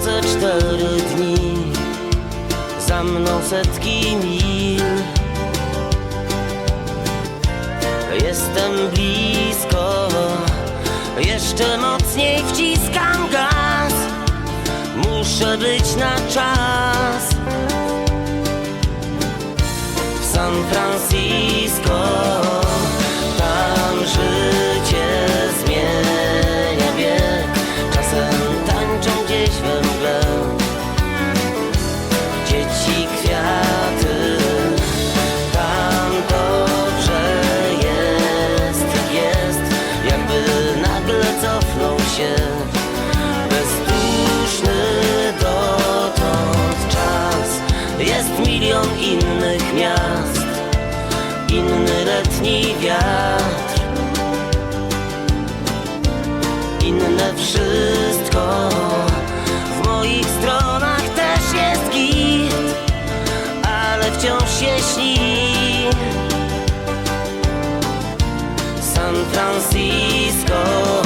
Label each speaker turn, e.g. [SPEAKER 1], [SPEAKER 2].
[SPEAKER 1] chodzę cztery dni. Za mną setki mil. Jestem blisko. Jeszcze mocniej wciskam gaz. Muszę być na czas. W San Francisco. innych miast. Inny letni wiatr. Inne wszystko. W moich stronach też jest git Ale wciąż się śni. San Francisco.